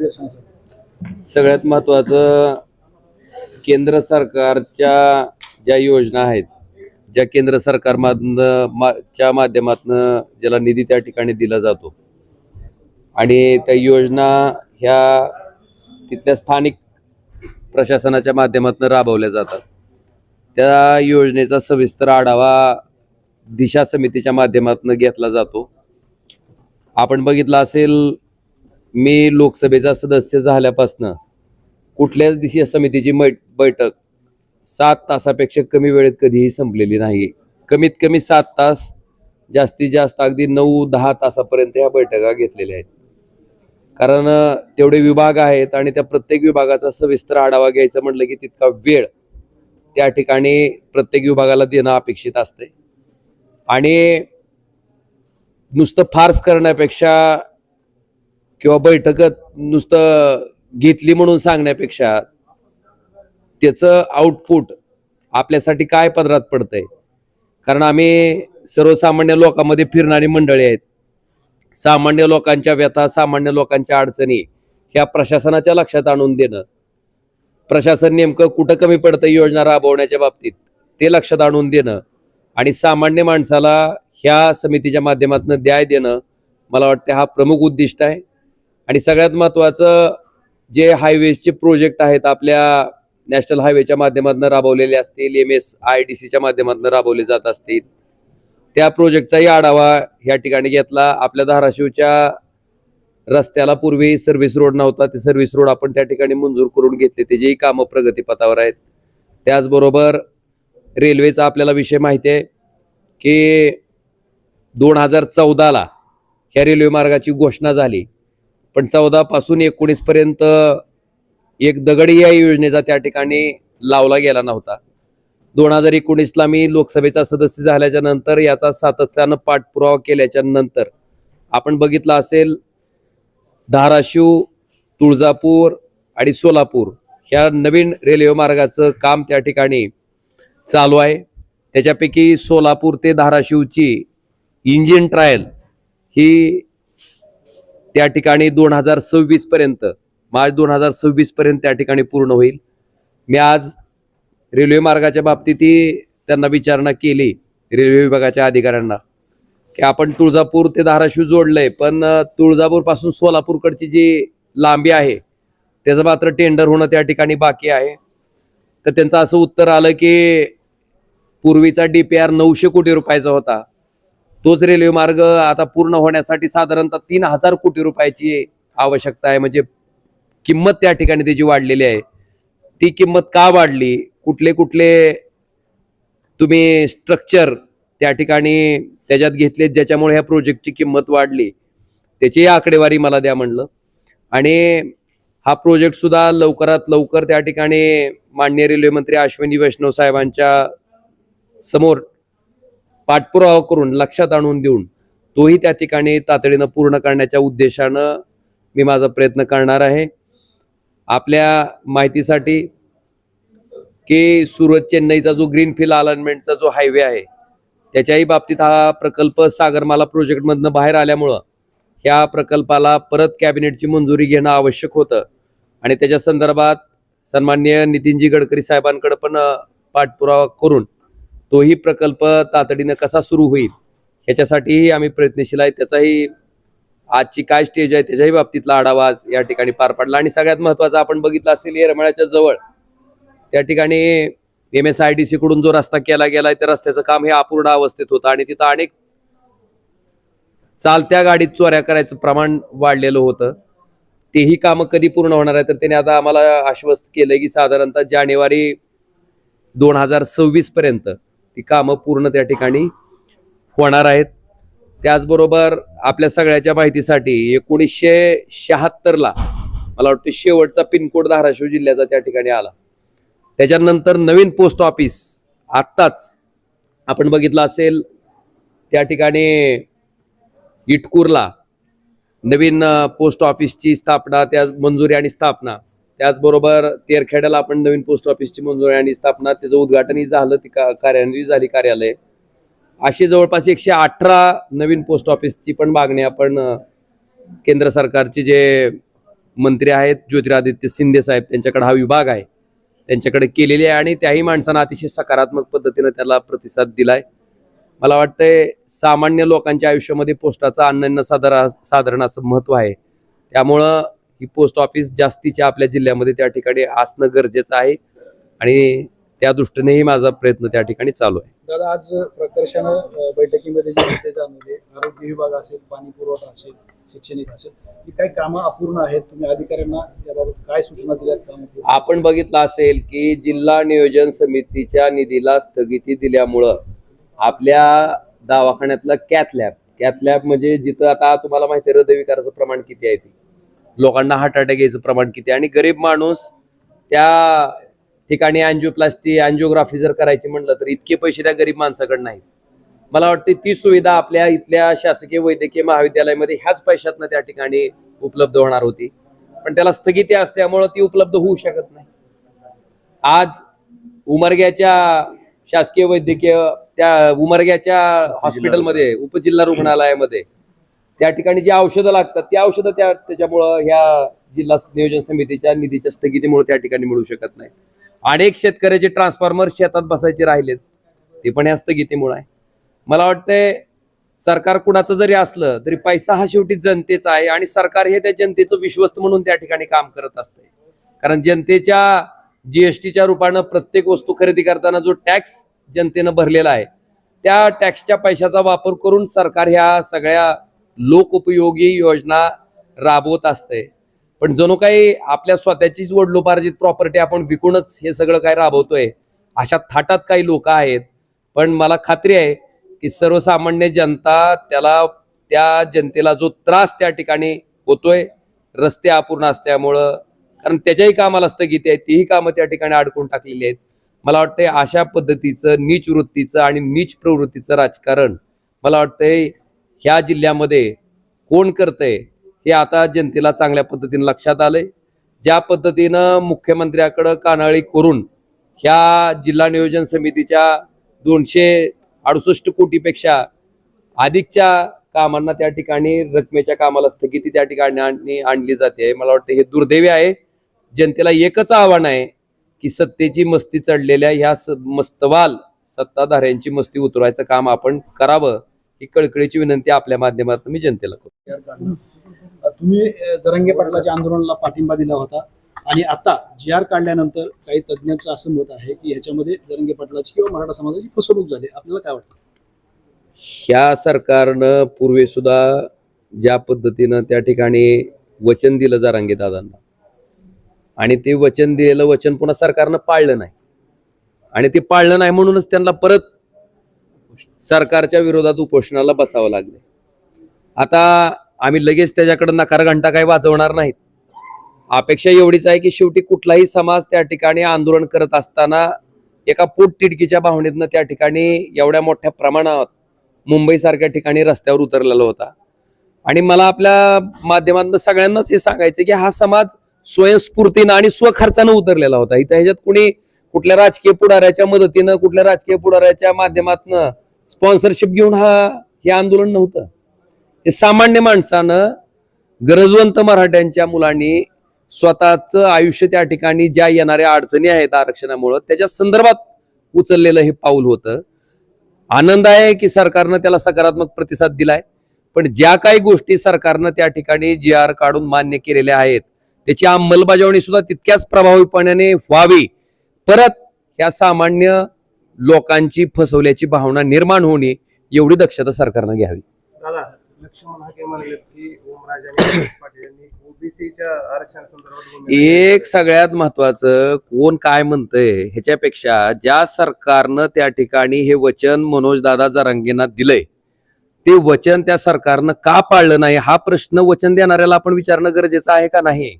निदर्शनासाठी सगळ्यात महत्त्वाचं केंद्र सरकारच्या ज्या योजना आहेत ज्या केंद्र सरकारमधनं च्या माध्यमातनं ज्याला निधी त्या ठिकाणी दिला जातो. आणि त्या योजना ह्या तिथल्या स्थानिक प्रशासनाच्या माध्यमातून राबवल्या जातात. त्या योजनेचा सविस्तर आढावा दिशा समितीच्या माध्यमातून घेतला जातो. आपण बघितलं असेल मी लोकसभेचा सदस्य झाल्यापासनं कुठल्याच दिशी समितीची मै बैठक सात तासापेक्षा कमी वेळेत कधीही संपलेली नाही. कमीत कमी सात तास जास्तीत जास्त अगदी नऊ दहा तासापर्यंत ह्या बैठका घेतलेल्या आहेत. कारण तेवढे विभाग आहेत आणि त्या प्रत्येक विभागाचा सविस्तर आढावा घ्यायचा म्हटलं की तितका वेळ त्या ठिकाणी प्रत्येक विभागाला देणं अपेक्षित असते आणि नुसतं फार्स करण्यापेक्षा किंवा बैठकत नुसतं घेतली म्हणून सांगण्यापेक्षा त्याचं आउटपुट आपल्यासाठी काय पदरात पडतंय? कारण आम्ही सर्वसामान्य लोकांमध्ये फिरणारी मंडळी आहेत. सामान्य लोकांच्या व्यथा सामान्य लोकांच्या अडचणी ह्या प्रशासनाच्या लक्षात आणून देणं. प्रशासन नेमकं कुठं कमी पडतं योजना राबवण्याच्या बाबतीत ते लक्षात आणून देणं आणि सामान्य माणसाला ह्या समितीच्या माध्यमातून द्याय देणं मला वाटतं हा प्रमुख उद्दिष्ट आहे. आणि सगळ्यात महत्त्वाचं जे हायवेजचे प्रोजेक्ट आहेत आपल्या नॅशनल हायवेच्या माध्यमातून राबवलेले असतील एम एस आय डी सीच्या माध्यमातून राबवले जात असतील त्या प्रोजेक्टचाही आढावा या ठिकाणी घेतला. आपल्या धाराशिवच्या रस्त्याला पूर्वी सर्व्हिस रोड नव्हता ते सर्व्हिस रोड आपण त्या ठिकाणी मंजूर करून घेतले. त्याचेही कामं प्रगतीपथावर आहेत. त्याचबरोबर रेल्वेचा आपल्याला विषय माहिती आहे की दोन हजार चौदाला ह्या रेल्वे मार्गाची घोषणा झाली. पण चौदापासून एकोणीसपर्यंत एक दगडी या योजनेचा त्या ठिकाणी लावला गेला नव्हता. दोन हजार एकोणीसला मी लोकसभेचा सदस्य झाल्याच्यानंतर याचा सातत्यानं पाठपुरावा केल्याच्यानंतर आपण बघितलं असेल धाराशिव तुळजापूर आणि सोलापूर ह्या नवीन रेल्वे मार्गाचं काम त्या ठिकाणी चालू आहे. त्याच्यापैकी सोलापूर ते धाराशिवची इंजिन ट्रायल ही त्या ठिकाणी दोन हजार सव्वीस पर्यंत मार्च दोन हजार सव्वीस पर्यंत त्या ठिकाणी पूर्ण होईल. मी आज रेल्वे मार्गाच्या बाबतीतही त्यांना विचारणा केली रेल्वे विभागाच्या अधिकाऱ्यांना की आपण तुळजापूर ते धाराशिव जोडलंय पण तुळजापूरपासून तुळजापूरपासून सोलापूरकडची जी लांबी आहे त्याचं मात्र टेंडर होणं त्या ठिकाणी बाकी आहे. तर त्यांचं असं उत्तर आलं की पूर्वीचा डी पी आर नऊशे कोटी रुपयाचा होता. तोच रेल्वे मार्ग आता पूर्ण होण्यासाठी साधारणतः तीन हजार कोटी रुपयाची आवश्यकता आहे म्हणजे किंमत त्या ठिकाणी त्याची वाढलेली आहे. ती किंमत का वाढली? कुठले कुठले तुम्ही स्ट्रक्चर त्या ठिकाणी त्याच्यात घेतलेत ज्याच्यामुळे ह्या प्रोजेक्टची किंमत वाढली? त्याची आकडेवारी मला द्या म्हणलं. आणि हा प्रोजेक्ट सुद्धा लवकरात लवकर त्या ठिकाणी माननीय रेल्वे मंत्री अश्विनी वैष्णव साहेबांच्या समोर पाठपुरावा करून लक्षात आणून देऊन तोही त्या ठिकाणी तातडीनं पूर्ण करण्याच्या उद्देशानं मी माझा प्रयत्न करणार आहे. आपल्या माहितीसाठी की सुरत चेन्नईचा जो ग्रीनफील्ड अलाइनमेंटचा जो हायवे आहे त्याच्याही बाबतीत हा प्रकल्प सागरमाला प्रोजेक्टमधनं बाहेर आल्यामुळं ह्या प्रकल्पाला परत कॅबिनेटची मंजुरी घेणं आवश्यक होतं. आणि त्याच्या संदर्भात सन्माननीय नितीनजी गडकरी साहेबांकडे पण पाठपुरावा करून तोही प्रकल्प तातडीनं कसा सुरू होईल ह्याच्यासाठीही आम्ही प्रयत्नशील आहे. त्याचाही आजची काय स्टेज आहे त्याच्याही बाबतीतला आढावा या ठिकाणी पार पडला. आणि सगळ्यात महत्त्वाचं आपण बघितलं असेल येरमाळ्याच्या जवळ त्या ठिकाणी M S I D C कडून जो रस्ता केला गेलाय त्या रस्त्याचं काम हे अपूर्ण अवस्थेत होतं. आणि तिथं अनेक चालत्या गाडीत चोऱ्या करायचं प्रमाण वाढलेलं होतं. तेही कामं कधी पूर्ण होणार आहे तर त्याने आता आम्हाला आश्वस्त केलंय की साधारणतः जानेवारी दोन हजार सव्वीस पर्यंत ती कामं पूर्ण त्या ठिकाणी होणार आहेत. त्याचबरोबर आपल्या सगळ्याच्या माहितीसाठी एकोणीसशे शहात्तरला मला वाटतं शेवटचा पिनकोड धाराशिव जिल्ह्याचा त्या ठिकाणी आला. त्याच्यानंतर नवीन पोस्ट ऑफिस आत्ताच आपण बघितलं असेल त्या ठिकाणी इटकूरला नवीन पोस्ट ऑफिसची स्थापना त्या मंजुरी आणि स्थापना त्याचबरोबर तेरखेड्याला आपण नवीन पोस्ट ऑफिसची मंजुरी आणि स्थापना त्याचं उद्घाटनही झालं ती का कार्यान्वित झाली कार्यालय. अशी जवळपास एकशे अठरा नवीन पोस्ट ऑफिसची पण मागणी आपण केंद्र सरकारचे जे मंत्री आहेत ज्योतिरादित्य शिंदे साहेब त्यांच्याकडे हा विभाग आहे. त्यांच्याकडे केलेली आहे आणि त्याही माणसानं अतिशय सकारात्मक पद्धतीनं त्याला प्रतिसाद दिलाय. मला वाटतंय सामान्य लोकांच्या आयुष्यामध्ये पोस्टाचं अनन्य साधारण साधारण असं महत्त्व आहे. त्यामुळं ही पोस्ट ऑफिस जास्तीच्या आपल्या जिल्ह्यामध्ये त्या ठिकाणी असणं गरजेचं आहे. आणि त्या दृष्टीनेही माझा प्रयत्न त्या ठिकाणी चालू आहे. दादा आज प्रकर्षानं बैठकीमध्ये जे मुद्दे जाणवले आरोग्य विभाग असेल पाणी पुरवठा असेल शैक्षणिक असेल ही काही कामं अपूर्ण आहेत. तुम्ही अधिकाऱ्यांना त्याबाबत काय सूचना दिल्यात काम आपण बघितलं असेल की जिल्हा नियोजन समितीच्या निधीला स्थगिती दिल्यामुळं आपल्या दवाखान्यातलं कॅथ लॅब कॅथ लॅब म्हणजे जिथं आता तुम्हाला माहिती आहे हृदयविकाराचं प्रमाण किती आहे ते. लोकांना हार्ट अटॅक यायचं प्रमाण किती आणि गरीब माणूस त्या ठिकाणी अँजिओप्लास्टी अँजिओग्राफी जर करायची म्हटलं तर इतके पैसे त्या गरीब माणसाकडे नाहीत. मला वाटते ती सुविधा आपल्या इथल्या शासकीय वैद्यकीय महाविद्यालयामध्ये ह्याच पैशातनं त्या ठिकाणी उपलब्ध होणार होती. पण त्याला स्थगिती असल्यामुळं ती उपलब्ध होऊ शकत नाही. आज उमरग्याच्या शासकीय वैद्यकीय त्या उमरग्याच्या हॉस्पिटलमध्ये उपजिल्हा रुग्णालयामध्ये त्या ठिकाणी जी औषधं लागतात ती औषधं त्या त्याच्यामुळं ह्या जिल्हा नियोजन समितीच्या निधीच्या स्थगितीमुळे त्या ठिकाणी मिळू शकत नाही. अनेक शेतकऱ्याचे ट्रान्सफॉर्मर शेतात बसायचे राहिलेत ते पण या स्थगितीमुळे आहे. मला वाटतंय सरकार कुणाचं जरी असलं तरी पैसा हा शेवटी जनतेचा आहे आणि सरकार हे त्या जनतेचं विश्वस्त म्हणून त्या ठिकाणी काम करत असतंय. कारण जनतेच्या जीएसटीच्या रूपानं प्रत्येक वस्तू खरेदी करताना जो टॅक्स जनतेनं भरलेला आहे त्या टॅक्सच्या पैशाचा वापर करून सरकार ह्या सगळ्या लोकोपयोगी योजना राबवत असते. पण जणू काही आपल्या स्वतःचीच वडलोपार्जित प्रॉपर्टी आपण विकूनच हे सगळं काय राबवतोय अशा थाटात काही लोक आहेत. पण मला खात्री आहे की सर्वसामान्य जनता त्याला त्या जनतेला जो त्रास त्या ठिकाणी होतोय रस्ते अपूर्ण असल्यामुळं कारण त्याच्याही कामाला स्थगिती आहे तीही कामं त्या ठिकाणी अडकून टाकलेली आहेत. मला वाटतंय अशा पद्धतीचं नीच वृत्तीचं आणि नीच प्रवृत्तीचं राजकारण मला वाटतंय ह्या जिल्ह्यामध्ये कोण करतंय हे आता जनतेला चांगल्या पद्धतीनं लक्षात आलंय. ज्या पद्धतीनं मुख्यमंत्र्याकडं कानाळी करून ह्या जिल्हा नियोजन समितीच्या दोनशे अडुसष्ट कोटीपेक्षा अधिकच्या कामांना त्या ठिकाणी रकमेच्या कामाला स्थगिती त्या ठिकाणी आणली आणली जाते. मला वाटतं हे दुर्दैवी आहे. जनतेला एकच आव्हान आहे की सत्तेची मस्ती चढलेल्या ह्या स- मस्तवाल सत्ताधाऱ्यांची मस्ती उतरवायचं काम आपण करावं. ही कळकळीची विनंती आपल्या माध्यमातून मी जनतेला करतो. तुम्ही जरंगे पाटलाच्या आंदोलनाला पाठिंबा दिला होता आणि आता जी आर काढल्यानंतर काही तज्ज्ञांचं असं मत आहे की ह्याच्यामध्ये जरंगे पाटलाची किंवा मराठा समाजाची फसवणूक झाली. आपल्याला काय वाटतं? ह्या सरकारनं पूर्वी सुद्धा ज्या पद्धतीनं त्या ठिकाणी वचन दिलं जारांगे दादांना आणि ते वचन दिलेलं वचन पुन्हा सरकारनं पाळलं नाही. आणि ते पाळलं नाही म्हणूनच त्यांना परत सरकारच्या विरोधात उपोषणाला बसावं लागले. आता आम्ही लगेच त्याच्याकडे नकार घंटा काही वाजवणार नाहीत. अपेक्षा एवढीच आहे की शेवटी कुठलाही समाज त्या ठिकाणी आंदोलन करत असताना एका पोटतिडकीच्या भावनेतनं त्या ठिकाणी एवढ्या मोठ्या प्रमाणात मुंबईसारख्या ठिकाणी रस्त्यावर उतरलेला होता. आणि मला आपल्या माध्यमातून सगळ्यांनाच हे सांगायचं की हा समाज स्वयंस्फूर्तीनं आणि स्वखर्चानं उतरलेला होता. इथं ह्याच्यात कुणी कुठल्या राजकीय पुढाऱ्याच्या मदतीनं कुठल्या राजकीय पुढाऱ्याच्या माध्यमातनं स्पॉन्सरशिप घेऊन हा हे आंदोलन नव्हतं. हे सामान्य माणसानं गरजवंत मराठ्यांच्या मुलांनी स्वतःचं आयुष्य त्या ठिकाणी ज्या येणाऱ्या अडचणी आहेत आरक्षणामुळं त्याच्या संदर्भात उचललेलं हे पाऊल होतं. आनंद आहे की सरकारनं त्याला सकारात्मक प्रतिसाद दिलाय पण ज्या काही गोष्टी सरकारनं त्या ठिकाणी जी आर काढून मान्य केलेल्या आहेत त्याची अंमलबजावणी सुद्धा तितक्याच प्रभावीपणाने व्हावी परत ह्या सामान्य लोकांची फसवल्याची भावना निर्माण होणे एवढी दक्षता सरकारनं घ्यावी. दादा लक्ष्मण हाके म्हणले की ओमराज आणि जयंत पाटील यांनी ओबीसीच्या आरक्षण संदर्भात एक सगळ्यात महत्वाचं कोण काय म्हणतंय ह्याच्यापेक्षा ज्या सरकारनं त्या ठिकाणी हे वचन मनोज दादा जरांगेंना दिलंय ते वचन त्या सरकारनं का पाळलं नाही हा प्रश्न वचन देणाऱ्याला आपण विचारणं गरजेचं आहे का नाही?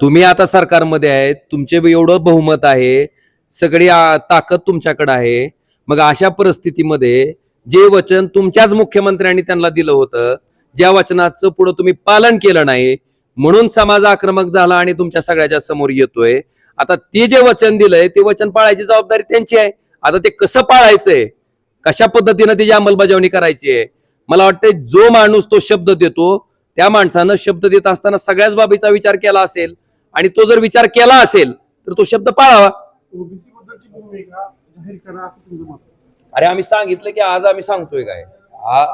तुम्ही आता सरकारमध्ये आहेत तुमचे एवढं बहुमत आहे सगळी ताकद तुमच्याकडे आहे. मग अशा परिस्थितीमध्ये जे वचन तुमच्याच मुख्यमंत्र्यांनी त्यांना दिलं होतं ज्या वचनाचं पुढे तुम्ही पालन केलं नाही म्हणून समाज आक्रमक झाला आणि तुमच्या सगळ्याच्या समोर येतोय. आता ते जे वचन दिलंय ते वचन पाळायची जबाबदारी त्यांची आहे. आता ते कसं पाळायचंय? कशा पद्धतीनं त्याची अंमलबजावणी करायची आहे? मला वाटतंय जो माणूस तो शब्द देतो त्या माणसानं शब्द देत असताना सगळ्याच बाबीचा विचार केला असेल आणि तो जर विचार केला असेल तर तो शब्द पाळावा. अरे आम्ही सांगितलं की आज आम्ही सांगतोय काय.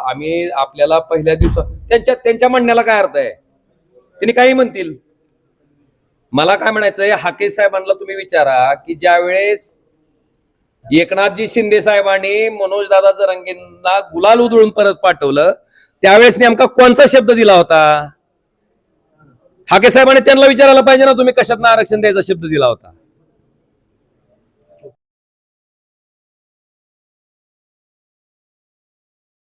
आम्ही आपल्याला पहिल्या दिवसात त्यांच्या त्यांच्या म्हणण्याला काय अर्थ आहे? त्यांनी काही म्हणतील? मला काय म्हणायचंय हाके साहेबांना तुम्ही विचारा की ज्या वेळेस एकनाथजी शिंदे साहेबांनी मनोज दादा जरंगेंना गुलाल उधळून परत पाठवलं त्यावेळेस नेमका कोणचा शब्द दिला होता? हाके साहेबांनी त्यांना विचारायला पाहिजे ना तुम्ही कशात आरक्षण द्यायचा शब्द दिला होता?